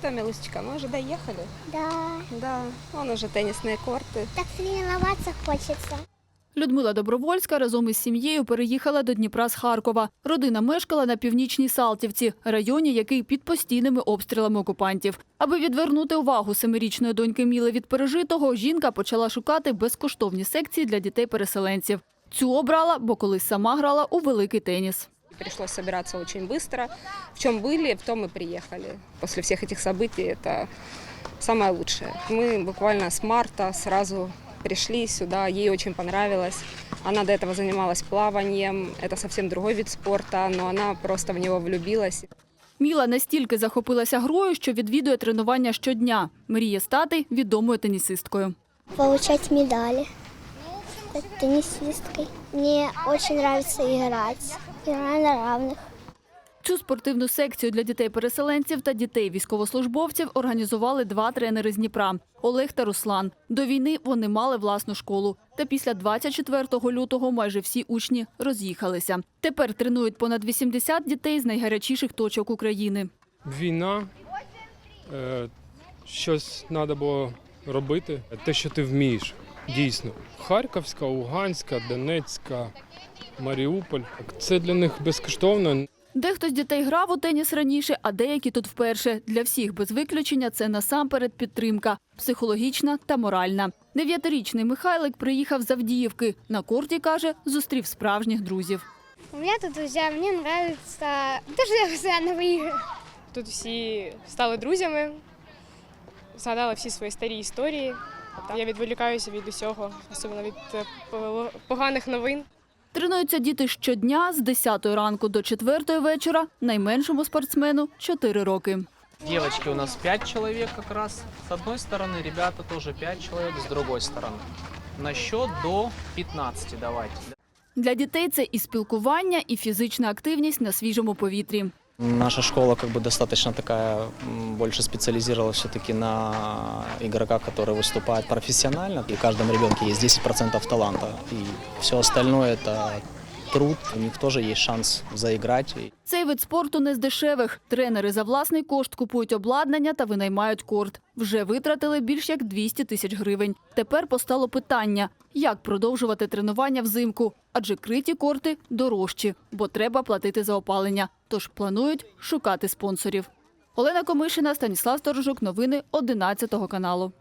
что, Милусечка, мы уже доехали? Да, Да, вон уже теннисные корты. так тренироваться хочется. Людмила Добровольська разом із сім'єю переїхала до Дніпра з Харкова. Родина мешкала на північній Салтівці, районі, який під постійними обстрілами окупантів. Аби відвернути увагу семирічної доньки Міли від пережитого, жінка почала шукати безкоштовні секції для дітей-переселенців. Цю обрала, бо колись сама грала у великий теніс. Пришлось собираться очень быстро. В чем были, в том и приехали. После всех этих событий это самое лучшее. Мы буквально с марта сразу пришли сюда, ей очень понравилось. Она до этого занималась плаванием, это совсем другой вид спорта, но она просто в него влюбилась. Міла настільки захопилася грою, що відвідує тренування щодня. Мріє стати відомою тенісисткою. Получать медали. Стать теннисисткой. Мне очень нравится играть. Играю на равных. Цю спортивну секцію для дітей-переселенців та дітей-військовослужбовців організували два тренери з Дніпра – Олег та Руслан. До війни вони мали власну школу. Та після 24 лютого майже всі учні роз'їхалися. Тепер тренують понад 80 дітей з найгарячіших точок України. Війна, е, щось треба було робити, те, що ти вмієш, дійсно. Харківська, Луганська, Донецька, Маріуполь. Це для них безкоштовно. Дехто з дітей грав у теніс раніше, а деякі тут вперше. Для всіх без виключення це насамперед підтримка – психологічна та моральна. Дев'ятирічний Михайлик приїхав з Авдіївки. На корті, каже, зустрів справжніх друзів. У меня тут друзья, мне нравится то, что я. Тут всі стали друзями, згадали всі свої старі історії. Я відволікаюся від усього, особливо від е, поганих новин. Тренуються діти щодня з 10 ранку до 4 вечора, найменшому спортсмену – 4 роки. Девочки у нас 5 человек как раз. С одной стороны, ребята тоже 5 человек с другой стороны. На счет до 15 давайте. Для дітей це і спілкування, і фізична активність на свіжому повітрі. Наша школа как бы достаточно такая, м, больше специализировалась все-таки на игроках, которые выступают профессионально. И в каждом ребенке есть 10% таланта. И все остальное это труд. У них тоже есть шанс заиграть. Цей вид спорту не з дешевих. Тренери за власний кошт купують обладнання та винаймають корт. Вже витратили більш як 200 тисяч гривень. Тепер постало питання, як продовжувати тренування взимку, адже криті корти дорожчі, бо треба платити за опалення. Тож планують шукати спонсорів. Олена Комишина, Станіслав Сторожук. Новини 11 каналу.